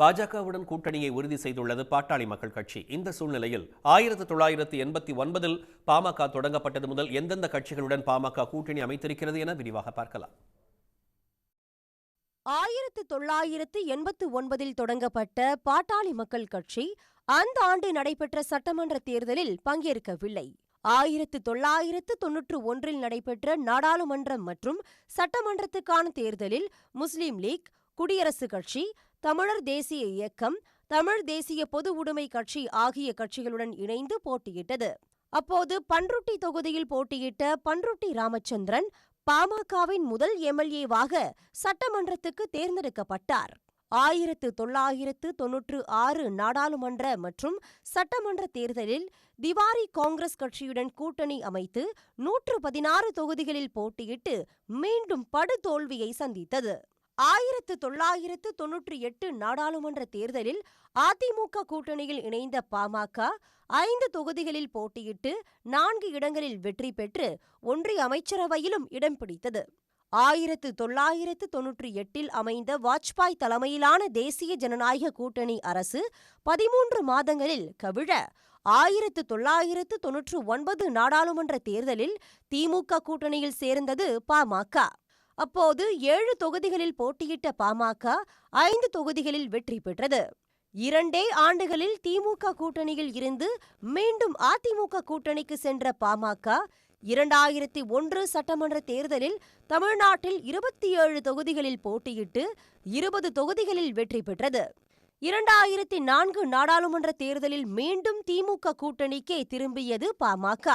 பாஜகவுடன் கூட்டணியை உறுதி செய்துள்ளது பாட்டாளி மக்கள் கட்சி. இந்த சூழ்நிலையில் ஆயிரத்தி தொள்ளாயிரத்தி எண்பத்தி ஒன்பதில் பாமக தொடங்கப்பட்டது முதல் எந்தெந்த கட்சிகளுடன் பாமக கூட்டணி அமைத்திருக்கிறது என விரிவாக பார்க்கலாம். ஆயிரத்து தொள்ளாயிரத்து எண்பத்து ஒன்பதில் தொடங்கப்பட்ட பாட்டாளி மக்கள் கட்சி அந்த ஆண்டு நடைபெற்ற சட்டமன்ற தேர்தலில் பங்கேற்கவில்லை. ஆயிரத்து தொள்ளாயிரத்து தொன்னூற்று ஒன்றில் நடைபெற்ற நாடாளுமன்றம் மற்றும் சட்டமன்றத்துக்கான தேர்தலில் முஸ்லீம் லீக் குடியரசுக் கட்சி தமிழர் தேசிய இயக்கம் தமிழ் தேசிய பொது உடைமை கட்சி ஆகிய கட்சிகளுடன் இணைந்து போட்டியிட்டது. அப்போது பன்ருட்டி தொகுதியில் போட்டியிட்ட பன்ருட்டி ராமச்சந்திரன் பாமகவின் முதல் எம்எல்ஏவாக சட்டமன்றத்துக்கு தேர்ந்தெடுக்கப்பட்டார். ஆயிரத்து தொள்ளாயிரத்து தொன்னூற்று ஆறு நாடாளுமன்ற மற்றும் சட்டமன்ற தேர்தலில் திவாரி காங்கிரஸ் கட்சியுடன் கூட்டணி அமைத்து நூற்று பதினாறு தொகுதிகளில் போட்டியிட்டு மீண்டும் படுதோல்வியை சந்தித்தது. ஆயிரத்து தொள்ளாயிரத்து தொன்னூற்றி எட்டு நாடாளுமன்ற தேர்தலில் அதிமுக கூட்டணியில் இணைந்த பாமக ஐந்து தொகுதிகளில் போட்டியிட்டு நான்கு இடங்களில் வெற்றி பெற்று ஒன்றிய அமைச்சரவையிலும் இடம் பிடித்தது. ஆயிரத்து தொள்ளாயிரத்து தொன்னூற்றி எட்டில் அமைந்த வாஜ்பாய் தலைமையிலான தேசிய ஜனநாயக கூட்டணி அரசு பதிமூன்று மாதங்களில் கவிழ ஆயிரத்து தொள்ளாயிரத்து தொன்னூற்று ஒன்பது நாடாளுமன்ற தேர்தலில் திமுக கூட்டணியில் சேர்ந்தது பாமக. அப்போது ஏழு தொகுதிகளில் போட்டியிட்ட பாமக ஐந்து தொகுதிகளில் வெற்றி பெற்றது. இரண்டே ஆண்டுகளில் திமுக கூட்டணியில் இருந்து மீண்டும் அதிமுக கூட்டணிக்கு சென்ற பாமக இரண்டாயிரத்தி ஒன்று சட்டமன்ற தேர்தலில் தமிழ்நாட்டில் இருபத்தி ஏழு தொகுதிகளில் போட்டியிட்டு இருபது தொகுதிகளில் வெற்றி பெற்றது. இரண்டாயிரத்தி நான்கு நாடாளுமன்ற தேர்தலில் மீண்டும் திமுக கூட்டணிக்கே திரும்பியது பாமக.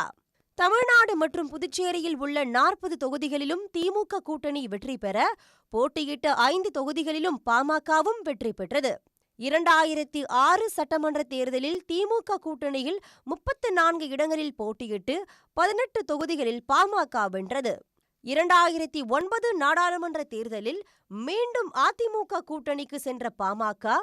தமிழ்நாடு மற்றும் புதுச்சேரியில் உள்ள நாற்பது தொகுதிகளிலும் திமுக கூட்டணி வெற்றி பெற போட்டியிட்ட ஐந்து தொகுதிகளிலும் பாமகவும் வெற்றி பெற்றது. இரண்டாயிரத்தி ஆறு சட்டமன்ற தேர்தலில் திமுக கூட்டணியில் முப்பத்து நான்கு இடங்களில் போட்டியிட்டு பதினெட்டு தொகுதிகளில் பாமக வென்றது. இரண்டாயிரத்தி ஒன்பது நாடாளுமன்ற தேர்தலில் மீண்டும் அதிமுக கூட்டணிக்கு சென்ற பாமக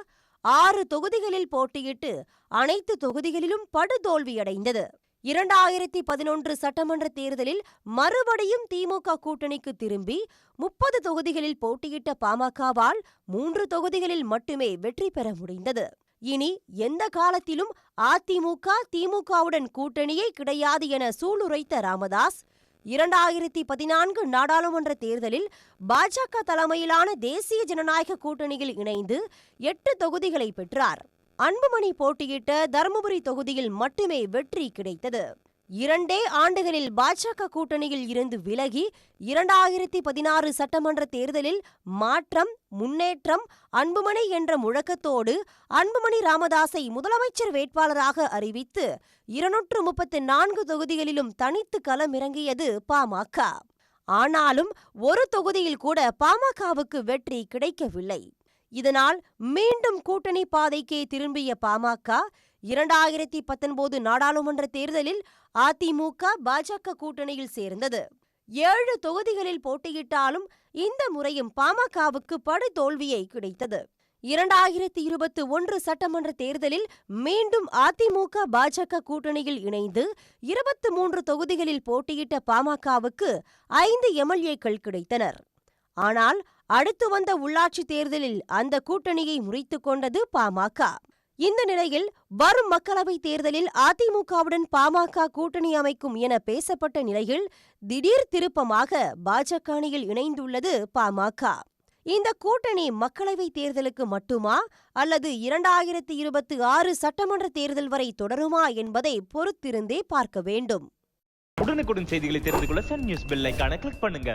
ஆறு தொகுதிகளில் போட்டியிட்டு அனைத்து தொகுதிகளிலும் படுதோல்வியடைந்தது. இரண்டாயிரத்தி பதினொன்று சட்டமன்ற தேர்தலில் மறுபடியும் திமுக கூட்டணிக்கு திரும்பி முப்பது தொகுதிகளில் போட்டியிட்ட பாமகவால் மூன்று தொகுதிகளில் மட்டுமே வெற்றி பெற முடிந்தது. இனி எந்த காலத்திலும் அதிமுக திமுகவுடன் கூட்டணியே கிடையாது என சூளுரைத்த ராமதாஸ் இரண்டாயிரத்தி பதினான்கு நாடாளுமன்ற தேர்தலில் பாஜக தலைமையிலான தேசிய ஜனநாயக கூட்டணியில் இணைந்து எட்டு தொகுதிகளை பெற்றார். அன்புமணி போட்டியிட்ட தருமபுரி தொகுதியில் மட்டுமே வெற்றி கிடைத்தது. இரண்டே ஆண்டுகளில் பாஜக கூட்டணியில் இருந்து விலகி இரண்டாயிரத்தி பதினாறு சட்டமன்ற தேர்தலில் மாற்றம் முன்னேற்றம் அன்புமணி என்ற முழக்கத்தோடு அன்புமணி ராமதாஸை முதலமைச்சர் வேட்பாளராக அறிவித்து இருநூற்று முப்பத்து நான்கு தொகுதிகளிலும் தனித்து களமிறங்கியது பாமக ஆனாலும் ஒரு தொகுதியில் கூட பாமகவுக்கு வெற்றி கிடைக்கவில்லை. இதனால் மீண்டும் கூட்டணி பாதைக்கே திரும்பிய பாமக இரண்டாயிரத்தி பத்தொன்பது நாடாளுமன்ற தேர்தலில் அதிமுக பாஜக கூட்டணியில் சேர்ந்தது. ஏழு தொகுதிகளில் போட்டியிட்டாலும் இந்த முறையும் பாமகவுக்கு படுதோல்வியை கிடைத்தது. இரண்டாயிரத்தி இருபத்தி ஒன்று சட்டமன்ற தேர்தலில் மீண்டும் அதிமுக பாஜக கூட்டணியில் இணைந்து இருபத்தி மூன்று தொகுதிகளில் போட்டியிட்ட பாமகவுக்கு ஐந்து எம்எல்ஏக்கள் கிடைத்தனர். ஆனால் அடுத்து வந்த உள்ளாட்சி தேர்தலில் அந்த கூட்டணியை முறித்து கொண்டது பாமக. இந்த நிலையில் வரும் மக்களவைத் தேர்தலில் அதிமுகவுடன் பாமக கூட்டணி அமைக்கும் என பேசப்பட்ட நிலையில் திடீர் திருப்பமாக பாஜக அணியில் இணைந்துள்ளது பாமக. இந்த கூட்டணி மக்களவைத் தேர்தலுக்கு மட்டுமா அல்லது இரண்டாயிரத்தி இருபத்தி ஆறு சட்டமன்ற தேர்தல் வரை தொடருமா என்பதை பொறுத்திருந்தே பார்க்க வேண்டும். உடனுக்குடன் செய்திகளை தெரிந்து கொள்ள சன் நியூஸ் பெல் கிளிக் பண்ணுங்க.